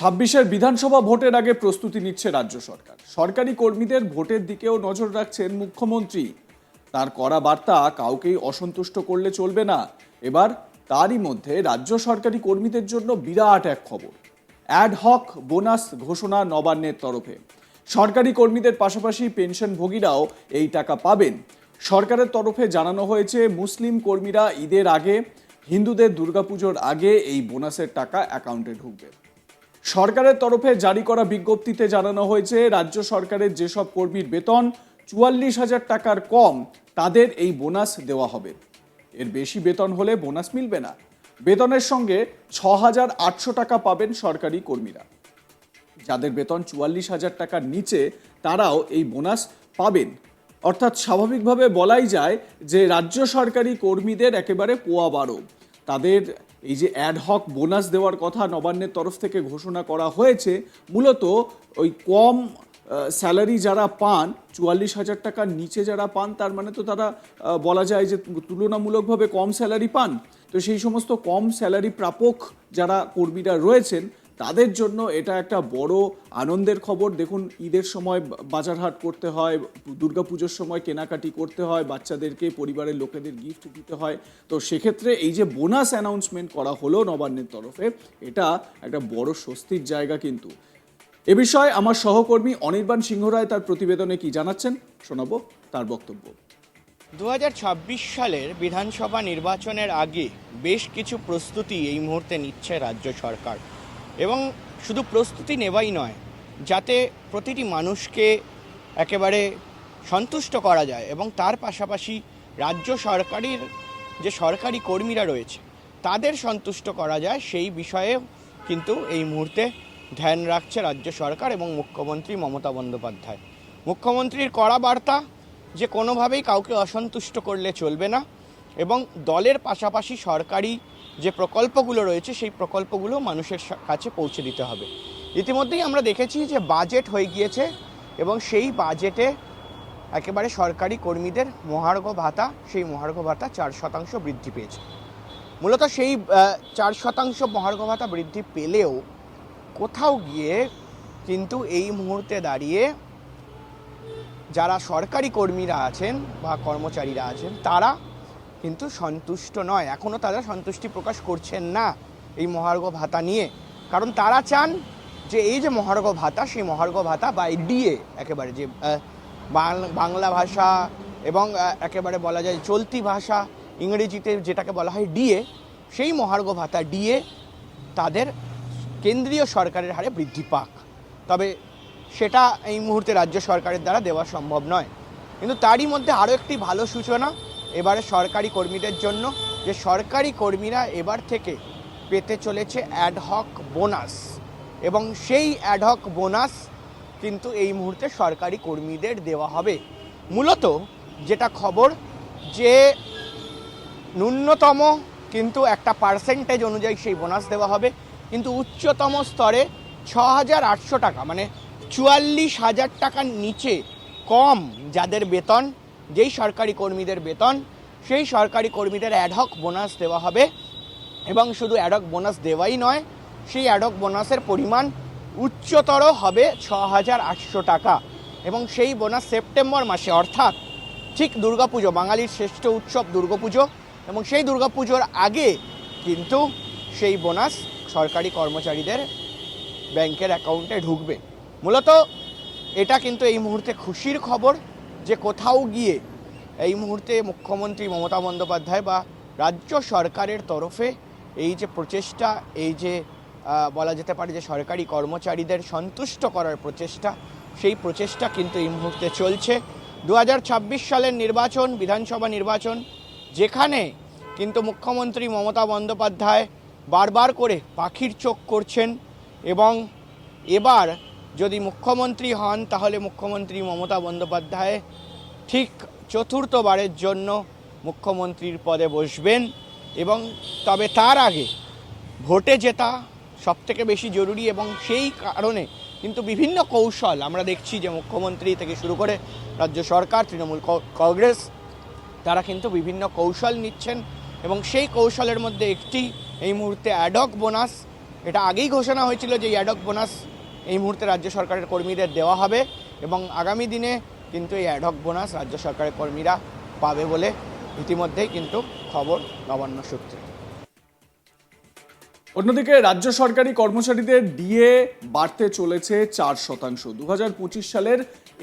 ছাব্বিশের বিধানসভা ভোটের আগে প্রস্তুতি নিচ্ছে রাজ্য সরকার। সরকারি কর্মীদের ভোটের দিকেও নজর রাখছেন মুখ্যমন্ত্রী। তার করা বার্তা কাউকেই অসন্তুষ্ট করলে চলবে না। এবার তারই মধ্যে রাজ্য সরকারি কর্মীদের জন্য বিরাট এক খবর। অ্যাড হক বোনাস ঘোষণা নবান্নের তরফে। সরকারি কর্মীদের পাশাপাশি পেনশনভোগীরাও এই টাকা পাবেন। সরকারের তরফে জানানো হয়েছে, মুসলিম কর্মীরা ঈদের আগে, হিন্দুদের দুর্গাপুজোর আগে এই বোনাসের টাকা অ্যাকাউন্টে ঢুকবে। সরকারের তরফে জারি করা বিজ্ঞপ্তিতে জানানো হয়েছে, রাজ্য সরকারের যেসব কর্মীর বেতন চুয়াল্লিশ হাজার টাকার কম, তাদের এই বোনাস দেওয়া হবে। এর বেশি বেতন হলে বোনাস মিলবে না। বেতনের সঙ্গে ছ হাজার আটশো টাকা পাবেন সরকারি কর্মীরা। যাদের বেতন চুয়াল্লিশ হাজার টাকার নিচে, তারাও এই বোনাস পাবেন। অর্থাৎ স্বাভাবিকভাবে বলাই যায় যে, রাজ্য সরকারি কর্মীদের একেবারে পোয়া বারো। তাদের এই যে অ্যাডহক বোনাস দেওয়ার কথা নবান্নের তরফ থেকে ঘোষণা করা হয়েছে, মূলত ওই কম স্যালারি যারা পান, চুয়াল্লিশ হাজার টাকার নিচে যারা পান, তার মানে তো তারা বলা যায় যে তুলনামূলকভাবে কম স্যালারি পান। তো সেই সমস্ত কম স্যালারি প্রাপক যারা কর্মীরা রয়েছেন তাদের জন্য এটা একটা বড় আনন্দের খবর। দেখুন, ঈদের সময় বাজারহাট করতে হয়, দুর্গাপুজোর সময় কেনাকাটি করতে হয়, বাচ্চাদেরকে, পরিবারের লোকেদের গিফট দিতে হয়। তো সেক্ষেত্রে এই যে বোনাস অ্যানাউন্সমেন্ট করা হলো নবান্নের তরফে, এটা একটা বড় স্বস্তির জায়গা কিন্তু। এ বিষয়ে আমার সহকর্মী অনির্বাণ সিংহ রায় তার প্রতিবেদনে কি জানাচ্ছেন, শোনাবো তার বক্তব্য। দু হাজার ছাব্বিশ সালের বিধানসভা নির্বাচনের আগে বেশ কিছু প্রস্তুতি এই মুহূর্তে নিচ্ছে রাজ্য সরকার। এবং শুধু প্রস্তুতি নেওয়াই নয়, যাতে প্রতিটি মানুষকে একেবারে সন্তুষ্ট করা যায় এবং তার পাশাপাশি রাজ্য সরকারের যে সরকারি কর্মীরা রয়েছে, তাদের সন্তুষ্ট করা যায়। সেই বিষয়ে কিন্তু এই মুহূর্তে ধ্যান রাখছে রাজ্য সরকার এবং মুখ্যমন্ত্রী মমতা বন্দ্যোপাধ্যায়। মুখ্যমন্ত্রীর কড়া বার্তা, যে কোনোভাবেই কাউকে অসন্তুষ্ট করলে চলবে না এবং দলের পাশাপাশি সরকারি যে প্রকল্পগুলো রয়েছে, সেই প্রকল্পগুলো মানুষের কাছে পৌঁছে দিতে হবে। ইতিমধ্যেই আমরা দেখেছি যে বাজেট হয়ে গিয়েছে এবং সেই বাজেটে একেবারে সরকারি কর্মীদের মহার্ঘ ভাতা, সেই মহার্ঘ ভাতা চার শতাংশ বৃদ্ধি পেয়েছে। মূলত সেই চার শতাংশ মহার্ঘ ভাতা বৃদ্ধি পেলেও কোথাও গিয়ে কিন্তু এই মুহূর্তে দাঁড়িয়ে যারা সরকারি কর্মীরা আছেন বা কর্মচারীরা আছেন, তারা কিন্তু সন্তুষ্ট নয়। এখনও তারা সন্তুষ্টি প্রকাশ করছেন না এই মহার্ঘ ভাতা নিয়ে। কারণ তারা চান যে এই যে মহার্ঘ ভাতা, সেই মহার্ঘ ভাতা বা ডিএ একেবারে যে বাংলা ভাষা এবং একেবারে বলা যায় চলতি ভাষা, ইংরেজিতে যেটাকে বলা হয় ডিএ সেই মহার্ঘ ভাতা ডিএ তাদের কেন্দ্রীয় সরকারের হারে বৃদ্ধি পাক। তবে সেটা এই মুহূর্তে রাজ্য সরকারের দ্বারা দেওয়া সম্ভব নয়। কিন্তু তারই মধ্যে আরও একটি ভালো সূচনা এবারে সরকারি কর্মীদের জন্য যে সরকারি কর্মীরা এবার থেকে পেতে চলেছে অ্যাডহক বোনাস এবং সেই অ্যাডহক বোনাস কিন্তু এই মুহূর্তে সরকারি কর্মীদের দেওয়া হবে। মূলত যেটা খবর যে ন্যূনতম কিন্তু একটা পার্সেন্টেজ অনুযায়ী সেই বোনাস দেওয়া হবে। কিন্তু উচ্চতম স্তরে ছ হাজার আটশো টাকা মানে চুয়াল্লিশ হাজার টাকার নিচে কম যাদের বেতন যেই সরকারি কর্মীদের বেতন, সেই সরকারি কর্মীদের অ্যাডহক বোনাস দেওয়া হবে। এবং শুধু অ্যাডক বোনাস দেওয়াই নয়, সেই অ্যাডক বোনাসের পরিমাণ উচ্চতর হবে ছ হাজার আটশো টাকা। এবং সেই বোনাস সেপ্টেম্বর মাসে, অর্থাৎ ঠিক দুর্গাপুজো বাঙালির শ্রেষ্ঠ উৎসব দুর্গাপুজো এবং সেই দুর্গাপুজোর আগে কিন্তু সেই বোনাস সরকারি কর্মচারীদের ব্যাংকের অ্যাকাউন্টে ঢুকবে। মূলত এটা কিন্তু এই মুহূর্তে খুশির খবর। যে কোথাও গিয়ে এই মুহূর্তে মুখ্যমন্ত্রী মমতা বন্দ্যোপাধ্যায় বা রাজ্য সরকারের তরফে এই যে প্রচেষ্টা, এই যে বলা যেতে পারে যে সরকারি কর্মচারীদের সন্তুষ্ট করার প্রচেষ্টা, সেই প্রচেষ্টা কিন্তু এই মুহূর্তে চলছে। দু হাজার ছাব্বিশ সালের নির্বাচন, বিধানসভা নির্বাচন, যেখানে কিন্তু মুখ্যমন্ত্রী মমতা বন্দ্যোপাধ্যায় বারবার করে পাখির চোখ করছেন এবং এবার যদি মুখ্যমন্ত্রী হন, তাহলে মুখ্যমন্ত্রী মমতা বন্দ্যোপাধ্যায় ঠিক চতুর্থবারের জন্য মুখ্যমন্ত্রীর পদে বসবেন এবং তবে তার আগে ভোটে জেতা সবথেকে বেশি জরুরি এবং সেই কারণে কিন্তু বিভিন্ন কৌশল আমরা দেখছি যে মুখ্যমন্ত্রী থেকে শুরু করে রাজ্য সরকার, তৃণমূল কংগ্রেস, তারা কিন্তু বিভিন্ন কৌশল নিচ্ছেন এবং সেই কৌশলের মধ্যে একটি এই মুহূর্তে অ্যাডক বোনাস এটা আগেই ঘোষণা হয়েছিল যে অ্যাডক বোনাস এই মুহূর্তে রাজ্য সরকারের কর্মীদের দেওয়া হবে এবং আগামী দিনে কিন্তু এই অ্যাডক বোনাস রাজ্য সরকারের কর্মীরা পাবে বলে ইতিমধ্যেই কিন্তু খবর নবান্ন সূত্রে। অন্যদিকে রাজ্য সরকারি কর্মচারীদের ডিএ বাড়তে চলেছে চার শতাংশ। দু হাজার পঁচিশ সালের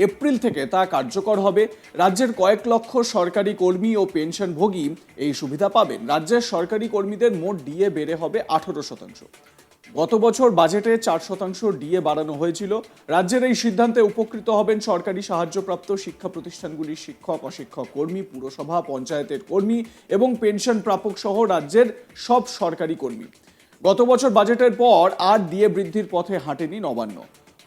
এপ্রিল থেকে তা কার্যকর হবে। রাজ্যের কয়েক লক্ষ সরকারি কর্মী ও পেনশনভোগী এই সুবিধা পাবেন। রাজ্যের সরকারি কর্মীদের মোট ডিএ বেড়ে হবে আঠারো শতাংশ। গত বছর বাজেটে চার শতাংশ ডিএ বাড়ানো হয়েছিল। রাজ্যের এই সিদ্ধান্তে উপকৃত হবেন সরকারি সাহায্যপ্রাপ্ত শিক্ষা প্রতিষ্ঠানগুলির শিক্ষক, অশিক্ষক কর্মী, পুরসভা, পঞ্চায়েতের কর্মী এবং পেনশন প্রাপক সহ রাজ্যের সব সরকারি কর্মী। গত বছর বাজেটের পর আর ডিএ বৃদ্ধির পথে হাঁটেনি নবান্ন।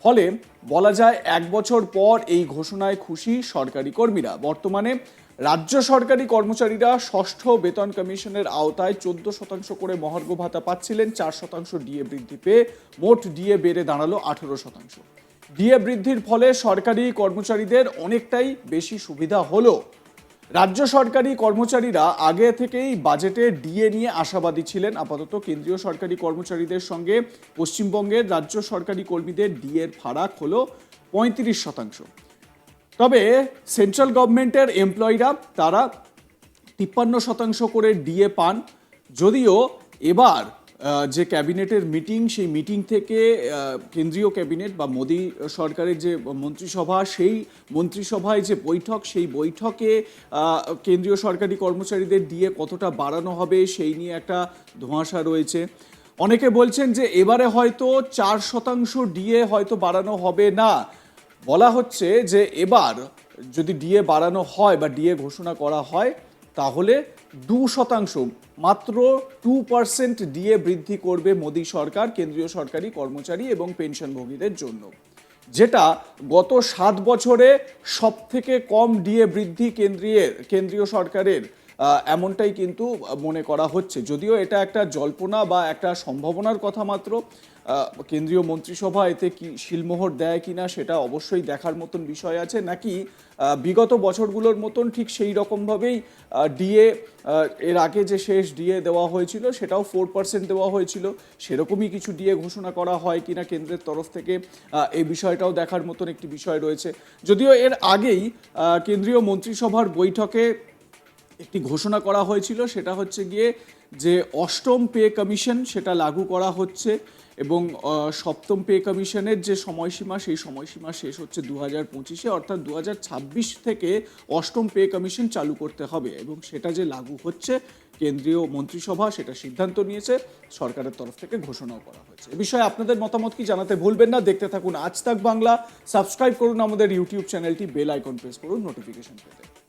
ফলে বলা যায় এক বছর পর এই ঘোষণায় খুশি সরকারি কর্মীরা। বর্তমানে রাজ্য সরকারি কর্মচারীরা ষষ্ঠ বেতন কমিশনের আওতায় চোদ্দ শতাংশ করে মহার্ঘ ভাতা পাচ্ছিলেন, চার শতাংশ ডিএ বৃদ্ধি পেয়ে মোট ডিএ বেড়ে দাঁড়াল আঠেরো শতাংশ। ডিএ বৃদ্ধির ফলে সরকারি কর্মচারীদের অনেকটাই বেশি সুবিধা হলো। রাজ্য সরকারি কর্মচারীরা আগে থেকেই বাজেটে ডিএ নিয়ে আশাবাদী ছিলেন। আপাতত কেন্দ্রীয় সরকারি কর্মচারীদের সঙ্গে পশ্চিমবঙ্গের রাজ্য সরকারি কর্মীদের ডিএর ফারাক হলো পঁয়ত্রিশ শতাংশ। তবে সেন্ট্রাল গভর্নমেন্টের এমপ্লয়িরা তারা তিপ্পান্ন শতাংশ করে ডিএ পান। যদিও এবার যে ক্যাবিনেটের মিটিং, সেই মিটিং থেকে কেন্দ্রীয় ক্যাবিনেট বা মোদি সরকারের যে মন্ত্রিসভা, সেই মন্ত্রিসভায় যে বৈঠক, সেই বৈঠকে কেন্দ্রীয় সরকারি কর্মচারীদের ডিএ কতটা বাড়ানো হবে, সেই নিয়ে একটা ধোঁয়াশা রয়েছে। অনেকে বলছেন যে এবারে হয়তো চার শতাংশ ডিএ হয়তো বাড়ানো হবে না। বলা হচ্ছে যে এবার যদি ডিএ বাড়ানো হয় বা ডিএ ঘোষণা করা হয় তাহলে দু শতাংশ, মাত্র টু পার্সেন্ট ডিএ বৃদ্ধি করবে মোদী সরকার, কেন্দ্রীয় সরকারি কর্মচারী এবং পেনশনভোগীদের জন্য। যেটা গত সাত বছরে সব থেকে কম ডিএ বৃদ্ধি কেন্দ্রীয় কেন্দ্রীয় সরকারের এমনটাই কিন্তু মনে করা হচ্ছে। যদিও এটা একটা জল্পনা বা একটা সম্ভাবনার কথা মাত্র কেন্দ্রীয় মন্ত্রিসভা এতে কি শিলমোহর দেয় কি না সেটা অবশ্যই দেখার মতন বিষয় আছে। নাকি বিগত বছরগুলোর মতন ঠিক সেই রকমভাবেই ডিএ এর আগে যে শেষ ডিএ দেওয়া হয়েছিল সেটাও ফোর পার্সেন্ট দেওয়া হয়েছিল। সেরকমই কিছু ডিএ ঘোষণা করা হয় কিনা কেন্দ্রের তরফ থেকে এই বিষয়টাও দেখার মতন একটি বিষয় রয়েছে। যদিও এর আগেই কেন্দ্রীয় মন্ত্রিসভার বৈঠকে একটি ঘোষণা করা হয়েছিল, সেটা হচ্ছে গিয়ে যে অষ্টম পে কমিশন সেটা লাগু করা হচ্ছে এবং সপ্তম পে কমিশনের যে সময়সীমা, সেই সময়সীমা শেষ হচ্ছে দু হাজার পঁচিশে, অর্থাৎ দু ছাব্বিশ থেকে অষ্টম পে কমিশন চালু করতে হবে এবং সেটা যে লাগু হচ্ছে, কেন্দ্রীয় মন্ত্রিসভা সেটা সিদ্ধান্ত নিয়েছে, সরকারের তরফ থেকে ঘোষণাও করা হয়েছে। এ বিষয়ে আপনাদের মতামত কি জানাতে ভুলবেন না, দেখতে থাকুন আজ তাক বাংলা, সাবস্ক্রাইব করুন আমাদের ইউটিউব চ্যানেলটি, বেল আইকন প্রেস করুন, নোটিফিকেশন পেতে।